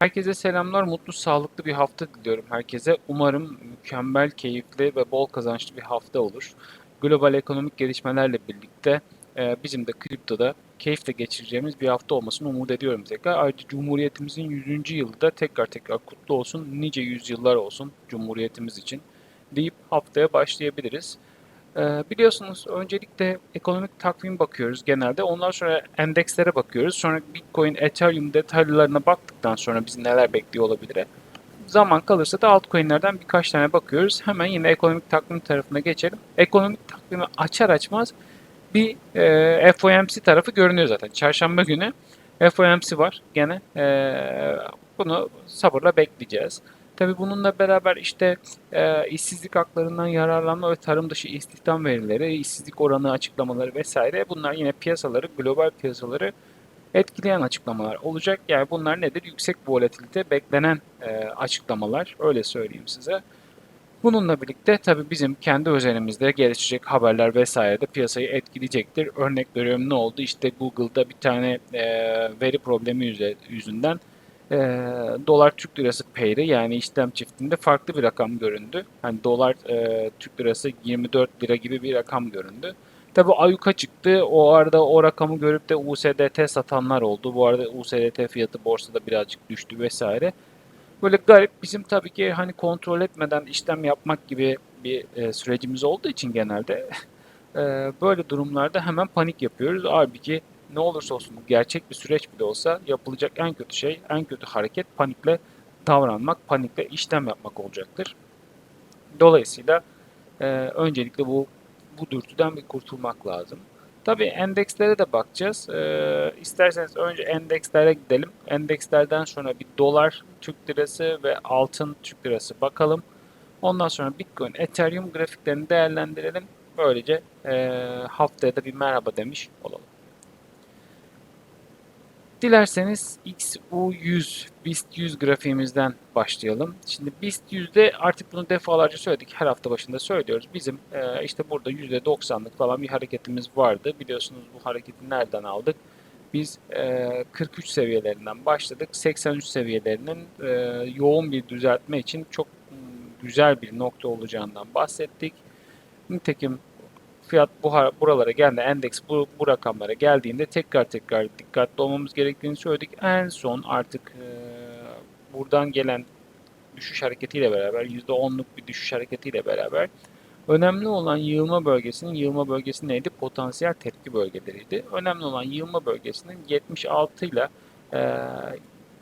Herkese selamlar, mutlu, sağlıklı bir hafta diliyorum herkese. Umarım mükemmel, keyifli ve bol kazançlı bir hafta olur. Global ekonomik gelişmelerle birlikte e, bizim de kriptoda keyifle geçireceğimiz bir hafta olmasını umut ediyorum tekrar. Ayrıca Cumhuriyetimizin 100. yılı da tekrar tekrar kutlu olsun, nice yüzyıllar olsun Cumhuriyetimiz için deyip haftaya başlayabiliriz. Ee, biliyorsunuz öncelikle ekonomik takvim bakıyoruz genelde. Ondan sonra endekslere bakıyoruz. Sonra Bitcoin, Ethereum detaylarına baktıktan sonra bizi neler bekliyor olabilir. Zaman kalırsa da altcoin'lerden birkaç tane bakıyoruz. Hemen yine ekonomik takvim tarafına geçelim. Ekonomik takvimi açar açmaz bir e, FOMC tarafı görünüyor zaten. Çarşamba günü FOMC var gene. E, bunu sabırla bekleyeceğiz. Tabii bununla beraber işte e, işsizlik haklarından yararlanma ve tarım dışı istihdam verileri, işsizlik oranı açıklamaları vesaire bunlar yine piyasaları, global piyasaları etkileyen açıklamalar olacak. Yani bunlar nedir? Yüksek volatilite beklenen e, açıklamalar öyle söyleyeyim size. Bununla birlikte tabii bizim kendi özelimizde gelişecek haberler vesaire de piyasayı etkileyecektir. Örnek veriyorum ne oldu? İşte Google'da bir tane e, veri problemi yüzünden e, dolar Türk lirası pair'i yani işlem çiftinde farklı bir rakam göründü. Hani dolar e, Türk lirası 24 lira gibi bir rakam göründü. Tabi ayuka çıktı. O arada o rakamı görüp de USDT satanlar oldu. Bu arada USDT fiyatı borsada birazcık düştü vesaire. Böyle garip bizim tabii ki hani kontrol etmeden işlem yapmak gibi bir e, sürecimiz olduğu için genelde e, böyle durumlarda hemen panik yapıyoruz. Halbuki ne olursa olsun gerçek bir süreç bile olsa yapılacak en kötü şey, en kötü hareket panikle davranmak, panikle işlem yapmak olacaktır. Dolayısıyla e, öncelikle bu bu dürtüden bir kurtulmak lazım. Tabii endekslere de bakacağız. E, isterseniz önce endekslere gidelim. Endekslerden sonra bir dolar, Türk lirası ve altın Türk lirası bakalım. Ondan sonra Bitcoin, Ethereum grafiklerini değerlendirelim. Böylece e, haftaya da bir merhaba demiş olalım. Dilerseniz XU100, BIST 100 grafiğimizden başlayalım. Şimdi BIST 100'de artık bunu defalarca söyledik. Her hafta başında söylüyoruz. Bizim e, işte burada %90'lık falan bir hareketimiz vardı. Biliyorsunuz bu hareketi nereden aldık? Biz e, 43 seviyelerinden başladık. 83 seviyelerinin e, yoğun bir düzeltme için çok güzel bir nokta olacağından bahsettik. Nitekim fiyat bu buralara geldi, endeks bu, bu rakamlara geldiğinde tekrar tekrar dikkatli olmamız gerektiğini söyledik. En son artık e, buradan gelen düşüş hareketiyle beraber %10'luk bir düşüş hareketiyle beraber önemli olan yığılma bölgesinin yığılma bölgesi neydi? Potansiyel tepki bölgeleriydi. Önemli olan yığılma bölgesinin 76 ile e,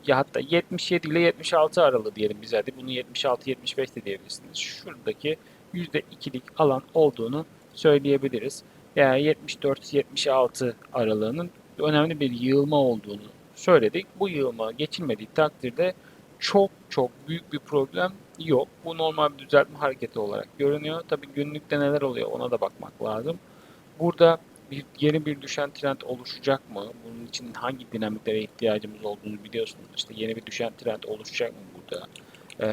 ya hatta 77 ile 76 aralığı diyelim biz hadi bunu 76-75 de diyebilirsiniz. Şuradaki %2'lik alan olduğunu söyleyebiliriz. Yani 74-76 aralığının önemli bir yığılma olduğunu söyledik. Bu yığılma geçilmediği takdirde çok çok büyük bir problem yok. Bu normal bir düzeltme hareketi olarak görünüyor. Tabi günlükte neler oluyor ona da bakmak lazım. Burada bir yeni bir düşen trend oluşacak mı? Bunun için hangi dinamiklere ihtiyacımız olduğunu biliyorsunuz. İşte yeni bir düşen trend oluşacak mı burada? Ee,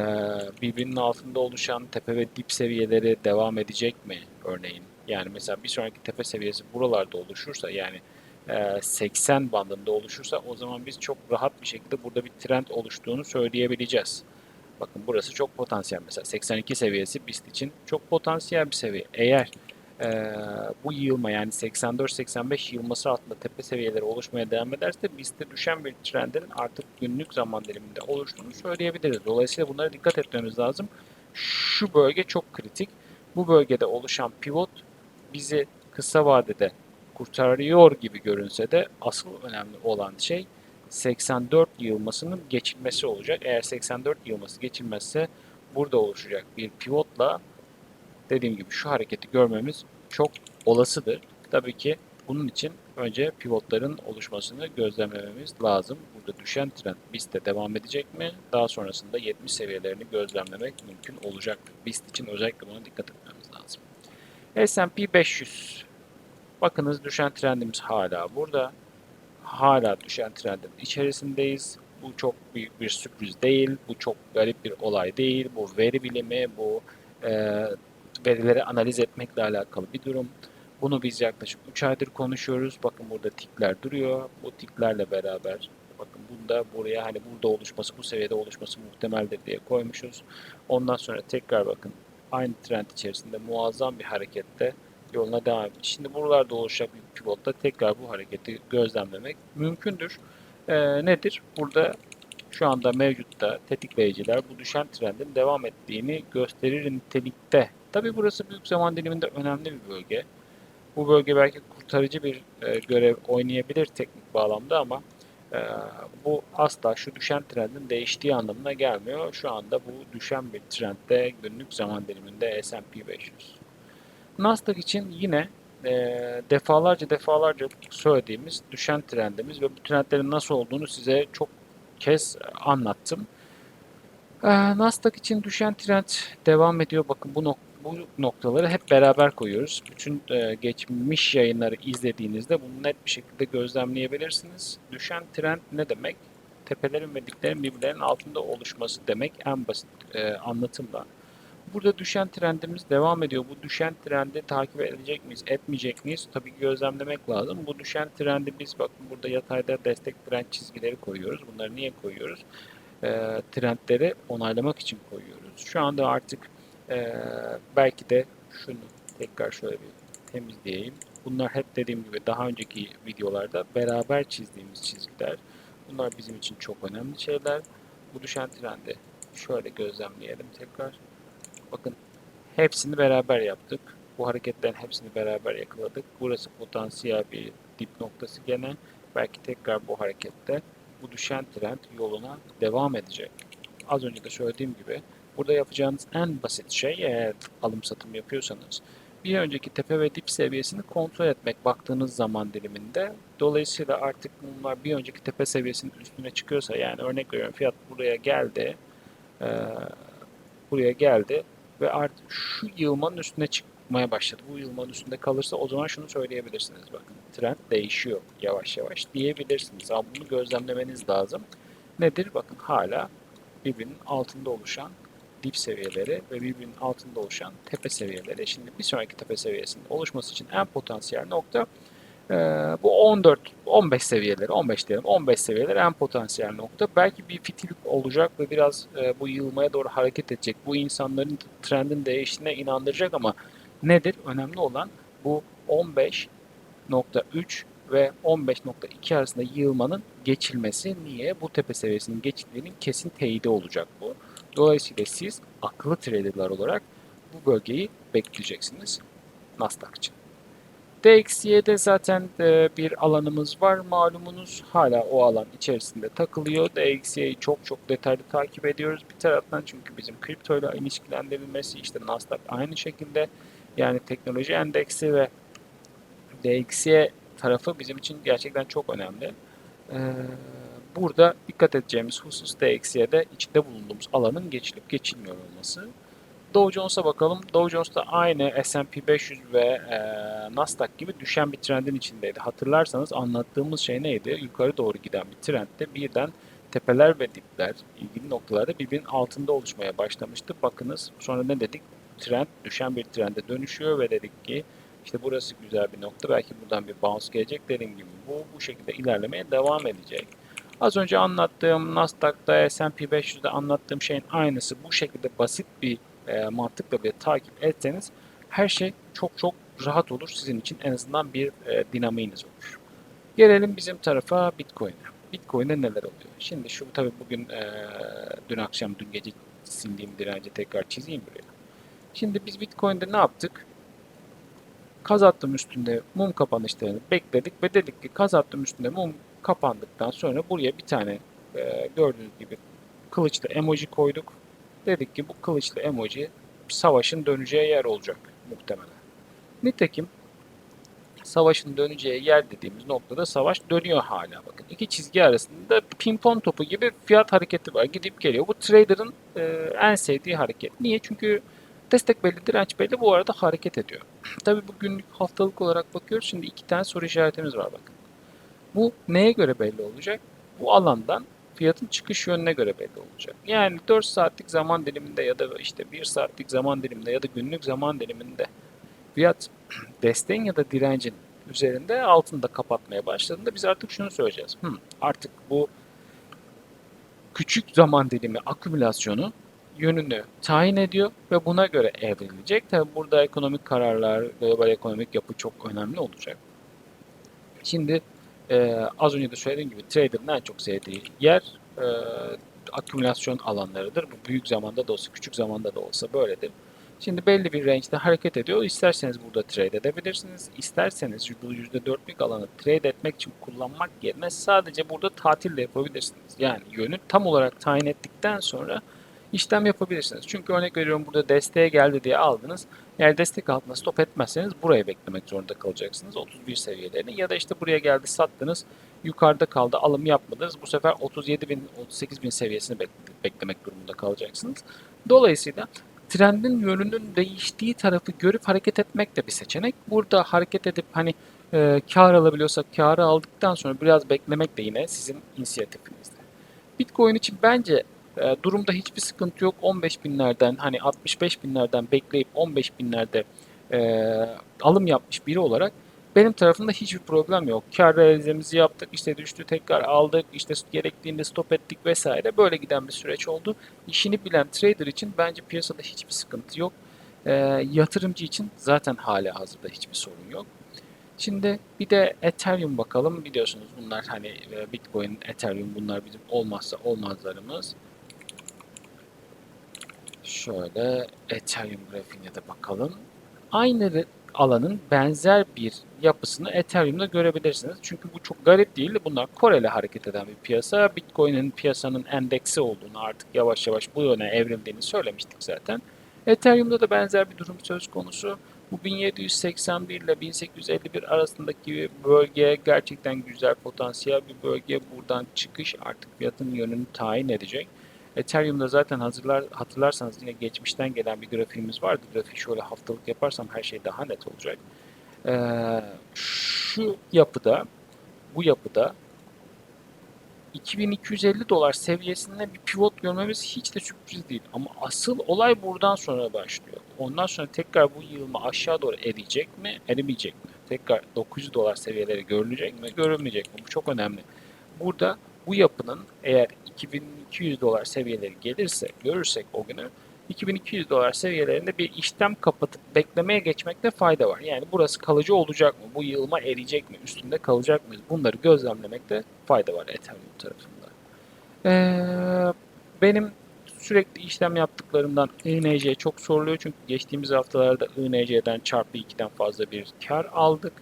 birbirinin altında oluşan tepe ve dip seviyeleri devam edecek mi örneğin? Yani mesela bir sonraki tepe seviyesi buralarda oluşursa yani 80 bandında oluşursa o zaman biz çok rahat bir şekilde burada bir trend oluştuğunu söyleyebileceğiz. Bakın burası çok potansiyel mesela 82 seviyesi BIST için çok potansiyel bir seviye. Eğer e, bu yığılma yani 84-85 yığılması altında tepe seviyeleri oluşmaya devam ederse BIST'te düşen bir trendin artık günlük zaman diliminde oluştuğunu söyleyebiliriz. Dolayısıyla bunlara dikkat etmemiz lazım. Şu bölge çok kritik. Bu bölgede oluşan pivot bizi kısa vadede kurtarıyor gibi görünse de asıl önemli olan şey 84 yığılmasının geçilmesi olacak. Eğer 84 yığılması geçilmezse burada oluşacak bir pivotla dediğim gibi şu hareketi görmemiz çok olasıdır. Tabii ki bunun için önce pivotların oluşmasını gözlemlememiz lazım. Burada düşen trend BIST'te devam edecek mi? Daha sonrasında 70 seviyelerini gözlemlemek mümkün olacaktır. BIST için özellikle buna dikkat etmemiz lazım. S&P 500. Bakınız düşen trendimiz hala burada. Hala düşen trendin içerisindeyiz. Bu çok büyük bir sürpriz değil. Bu çok garip bir olay değil. Bu veri bilimi, bu e, verileri analiz etmekle alakalı bir durum. Bunu biz yaklaşık 3 aydır konuşuyoruz. Bakın burada tikler duruyor. Bu tiklerle beraber Bakın bunda buraya hani burada oluşması, bu seviyede oluşması muhtemeldir diye koymuşuz. Ondan sonra tekrar bakın aynı trend içerisinde muazzam bir harekette yoluna devam ediyor. Şimdi buralarda oluşacak bir pivotta tekrar bu hareketi gözlemlemek mümkündür. Ee, nedir? Burada şu anda mevcutta tetikleyiciler bu düşen trendin devam ettiğini gösterir nitelikte. Tabi burası büyük zaman diliminde önemli bir bölge. Bu bölge belki kurtarıcı bir e, görev oynayabilir teknik bağlamda ama e, bu asla şu düşen trendin değiştiği anlamına gelmiyor. Şu anda bu düşen bir trendde günlük zaman diliminde S&P 500. Nasdaq için yine e, defalarca defalarca söylediğimiz düşen trendimiz ve bu trendlerin nasıl olduğunu size çok kez anlattım. E, Nasdaq için düşen trend devam ediyor. Bakın bu nok bu noktaları hep beraber koyuyoruz. Bütün e, geçmiş yayınları izlediğinizde bunu net bir şekilde gözlemleyebilirsiniz. Düşen trend ne demek? Tepelerin ve diplerin birbirlerinin altında oluşması demek en basit e, anlatımla. Burada düşen trendimiz devam ediyor. Bu düşen trendi takip edecek miyiz, etmeyecek miyiz? Tabii ki gözlemlemek lazım. Bu düşen trendi biz bakın burada yatayda destek trend çizgileri koyuyoruz. Bunları niye koyuyoruz? E, trendleri onaylamak için koyuyoruz. Şu anda artık e, belki de şunu tekrar şöyle bir temizleyeyim. Bunlar hep dediğim gibi daha önceki videolarda beraber çizdiğimiz çizgiler. Bunlar bizim için çok önemli şeyler. Bu düşen trendi şöyle gözlemleyelim tekrar. Bakın hepsini beraber yaptık. Bu hareketlerin hepsini beraber yakaladık. Burası potansiyel bir dip noktası gene. Belki tekrar bu harekette bu düşen trend yoluna devam edecek. Az önce de söylediğim gibi burada yapacağınız en basit şey eğer alım satım yapıyorsanız bir önceki tepe ve dip seviyesini kontrol etmek baktığınız zaman diliminde. Dolayısıyla artık bunlar bir önceki tepe seviyesinin üstüne çıkıyorsa yani örnek veriyorum fiyat buraya geldi. Ee, buraya geldi ve artık şu yığılmanın üstüne çıkmaya başladı. Bu yığılmanın üstünde kalırsa o zaman şunu söyleyebilirsiniz. Bakın trend değişiyor yavaş yavaş diyebilirsiniz. Ama bunu gözlemlemeniz lazım. Nedir? Bakın hala birbirinin altında oluşan dip seviyeleri ve birbirinin altında oluşan tepe seviyeleri. Şimdi bir sonraki tepe seviyesinin oluşması için en potansiyel nokta e, bu 14, 15 seviyeleri, 15 diyelim, 15 seviyeleri en potansiyel nokta. Belki bir fitil olacak ve biraz e, bu yığılmaya doğru hareket edecek. Bu insanların trendin değiştiğine inandıracak ama nedir? Önemli olan bu 15.3 ve 15.2 arasında yığılmanın geçilmesi. Niye? Bu tepe seviyesinin geçildiğinin kesin teyidi olacak bu. Dolayısıyla siz akıllı traderlar olarak bu bölgeyi bekleyeceksiniz Nasdaq için. DXY'de zaten e, bir alanımız var malumunuz. Hala o alan içerisinde takılıyor. DXY'yi çok çok detaylı takip ediyoruz bir taraftan çünkü bizim kripto ile ilişkilendirilmesi işte Nasdaq aynı şekilde yani teknoloji endeksi ve DXY tarafı bizim için gerçekten çok önemli. Ee, burada dikkat edeceğimiz husus DXY'de içinde bulunduğumuz alanın geçilip geçilmiyor olması. Dow Jones'a bakalım. Dow Jones da aynı S&P 500 ve e, Nasdaq gibi düşen bir trendin içindeydi. Hatırlarsanız anlattığımız şey neydi? Yukarı doğru giden bir trendde birden tepeler ve dipler ilgili noktalarda birbirinin altında oluşmaya başlamıştı. Bakınız sonra ne dedik? Trend düşen bir trende dönüşüyor ve dedik ki işte burası güzel bir nokta. Belki buradan bir bounce gelecek. Dediğim gibi bu bu şekilde ilerlemeye devam edecek. Az önce anlattığım Nasdaq'ta, S&P 500'de anlattığım şeyin aynısı bu şekilde basit bir e, mantıkla bir takip etseniz her şey çok çok rahat olur. Sizin için en azından bir e, dinamiğiniz olur. Gelelim bizim tarafa Bitcoin'e. Bitcoin'de neler oluyor? Şimdi şu tabii bugün e, dün akşam dün gece sildiğim direnci tekrar çizeyim buraya. Şimdi biz Bitcoin'de ne yaptık? Kaz attım üstünde mum kapanışlarını bekledik ve dedik ki kaz attım üstünde mum kapandıktan sonra buraya bir tane e, gördüğünüz gibi kılıçlı emoji koyduk. Dedik ki bu kılıçlı emoji savaşın döneceği yer olacak muhtemelen. Nitekim savaşın döneceği yer dediğimiz noktada savaş dönüyor hala bakın. İki çizgi arasında pimpon topu gibi fiyat hareketi var. Gidip geliyor. Bu trader'ın e, en sevdiği hareket. Niye? Çünkü destek belli, direnç belli bu arada hareket ediyor. Tabi bu günlük haftalık olarak bakıyoruz. Şimdi iki tane soru işaretimiz var bakın. Bu neye göre belli olacak? Bu alandan fiyatın çıkış yönüne göre belli olacak. Yani 4 saatlik zaman diliminde ya da işte 1 saatlik zaman diliminde ya da günlük zaman diliminde fiyat desteğin ya da direncin üzerinde altında kapatmaya başladığında biz artık şunu söyleyeceğiz. Hmm, artık bu küçük zaman dilimi akümülasyonu yönünü tayin ediyor ve buna göre evrilecek. Tabi burada ekonomik kararlar, global ekonomik yapı çok önemli olacak. Şimdi e, az önce de söylediğim gibi trader'ın en çok sevdiği yer e, akümülasyon alanlarıdır. Bu büyük zamanda da olsa, küçük zamanda da olsa böyledir. Şimdi belli bir range'de hareket ediyor. İsterseniz burada trade edebilirsiniz. İsterseniz bu %4'lük alanı trade etmek için kullanmak yerine sadece burada tatil de yapabilirsiniz. Yani yönü tam olarak tayin ettikten sonra işlem yapabilirsiniz. Çünkü örnek veriyorum burada desteğe geldi diye aldınız. Eğer destek altında stop etmezseniz buraya beklemek zorunda kalacaksınız. 31 seviyelerini ya da işte buraya geldi sattınız. Yukarıda kaldı alım yapmadınız. Bu sefer 37 bin 38 bin seviyesini beklemek durumunda kalacaksınız. Dolayısıyla trendin yönünün değiştiği tarafı görüp hareket etmek de bir seçenek. Burada hareket edip hani e, kar alabiliyorsak karı aldıktan sonra biraz beklemek de yine sizin inisiyatifinizde. Bitcoin için bence e, durumda hiçbir sıkıntı yok. 15 binlerden hani 65 binlerden bekleyip 15 binlerde e, alım yapmış biri olarak benim tarafımda hiçbir problem yok. Kar realizemizi yaptık, işte düştü tekrar aldık, işte gerektiğinde stop ettik vesaire. Böyle giden bir süreç oldu. İşini bilen trader için bence piyasada hiçbir sıkıntı yok. E, yatırımcı için zaten hala hazırda hiçbir sorun yok. Şimdi bir de Ethereum bakalım. Biliyorsunuz bunlar hani e, Bitcoin, Ethereum bunlar bizim olmazsa olmazlarımız. Şöyle Ethereum grafiğine de bakalım. Aynı alanın benzer bir yapısını Ethereum'da görebilirsiniz. Çünkü bu çok garip değil. Bunlar Koreli hareket eden bir piyasa. Bitcoin'in piyasanın endeksi olduğunu artık yavaş yavaş bu yöne evrildiğini söylemiştik zaten. Ethereum'da da benzer bir durum söz konusu. Bu 1781 ile 1851 arasındaki bölge gerçekten güzel potansiyel bir bölge. Buradan çıkış artık fiyatın yönünü tayin edecek. Ethereum'da zaten hazırlar, hatırlarsanız yine geçmişten gelen bir grafiğimiz vardı. Grafiği şöyle haftalık yaparsam her şey daha net olacak. Ee, şu yapıda, bu yapıda 2250 dolar seviyesinde bir pivot görmemiz hiç de sürpriz değil. Ama asıl olay buradan sonra başlıyor. Ondan sonra tekrar bu yığılma aşağı doğru eriyecek mi, erimeyecek mi? Tekrar 900 dolar seviyeleri görülecek mi, görülmeyecek mi? Bu çok önemli. Burada bu yapının eğer 2200 dolar seviyeleri gelirse, görürsek o günü 2200 dolar seviyelerinde bir işlem kapatıp beklemeye geçmekte fayda var. Yani burası kalıcı olacak mı? Bu yığılma eriyecek mi? Üstünde kalacak mıyız? Bunları gözlemlemekte fayda var Ethereum tarafında. Ee, benim sürekli işlem yaptıklarımdan INC çok soruluyor. Çünkü geçtiğimiz haftalarda INC'den çarpı 2'den fazla bir kar aldık.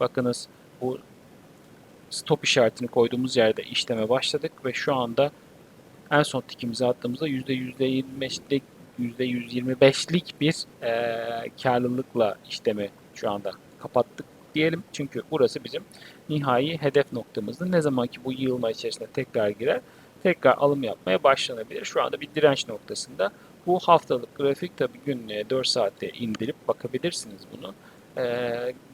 Bakınız bu stop işaretini koyduğumuz yerde işleme başladık ve şu anda en son tikimizi attığımızda %25'lik %125'lik bir e, karlılıkla işlemi şu anda kapattık diyelim. Çünkü burası bizim nihai hedef noktamızdı. Ne zaman ki bu yığılma içerisine tekrar girer, tekrar alım yapmaya başlanabilir. Şu anda bir direnç noktasında. Bu haftalık grafik tabi günlüğe 4 saatte indirip bakabilirsiniz bunu. E,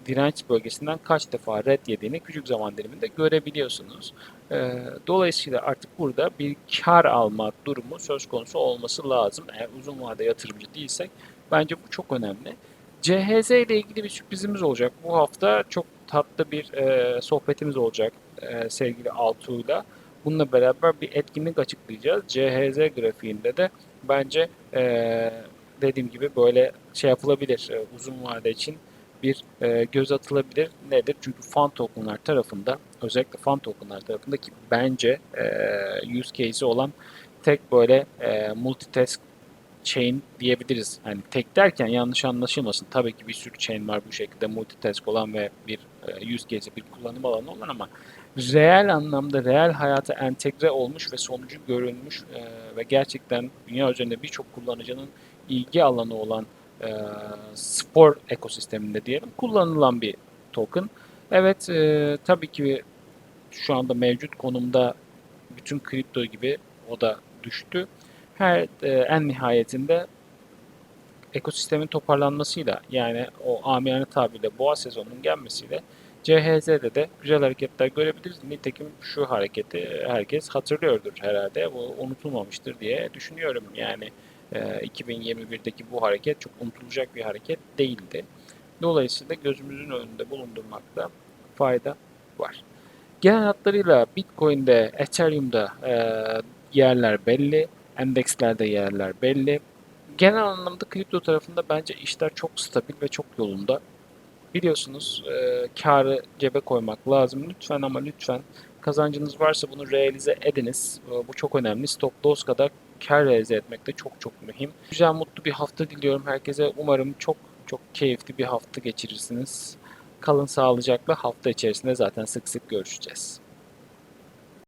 direnç bölgesinden kaç defa red yediğini küçük zaman diliminde görebiliyorsunuz. E, dolayısıyla artık burada bir kar alma durumu söz konusu olması lazım. Eğer uzun vade yatırımcı değilsek bence bu çok önemli. CHZ ile ilgili bir sürprizimiz olacak. Bu hafta çok tatlı bir e, sohbetimiz olacak e, sevgili Altuğ'yla. Bununla beraber bir etkinlik açıklayacağız. CHZ grafiğinde de bence e, dediğim gibi böyle şey yapılabilir e, uzun vade için bir e, göz atılabilir. Nedir? Çünkü fan tokenlar tarafında özellikle fan tokenlar tarafında ki bence e, use case'i olan tek böyle e, multitask chain diyebiliriz. Yani tek derken yanlış anlaşılmasın. Tabii ki bir sürü chain var bu şekilde multitask olan ve bir e, use case'i bir kullanım alanı olan ama reel anlamda reel hayata entegre olmuş ve sonucu görülmüş e, ve gerçekten dünya üzerinde birçok kullanıcının ilgi alanı olan e, spor ekosisteminde diyelim kullanılan bir token. Evet e, tabii ki şu anda mevcut konumda bütün kripto gibi o da düştü. Her e, en nihayetinde ekosistemin toparlanmasıyla yani o amiyane tabirle boğa sezonunun gelmesiyle CHZ'de de güzel hareketler görebiliriz. Nitekim şu hareketi herkes hatırlıyordur herhalde. Bu unutulmamıştır diye düşünüyorum. Yani 2021'deki bu hareket çok unutulacak bir hareket değildi. Dolayısıyla gözümüzün önünde bulundurmakta fayda var. Genel hatlarıyla Bitcoin'de, Ethereum'da e, yerler belli. Endekslerde yerler belli. Genel anlamda kripto tarafında bence işler çok stabil ve çok yolunda. Biliyorsunuz e, karı cebe koymak lazım. Lütfen ama lütfen kazancınız varsa bunu realize ediniz. E, bu çok önemli. Stop loss kadar kar realize etmek de çok çok mühim. Güzel mutlu bir hafta diliyorum herkese. Umarım çok çok keyifli bir hafta geçirirsiniz. Kalın sağlıcakla hafta içerisinde zaten sık sık görüşeceğiz.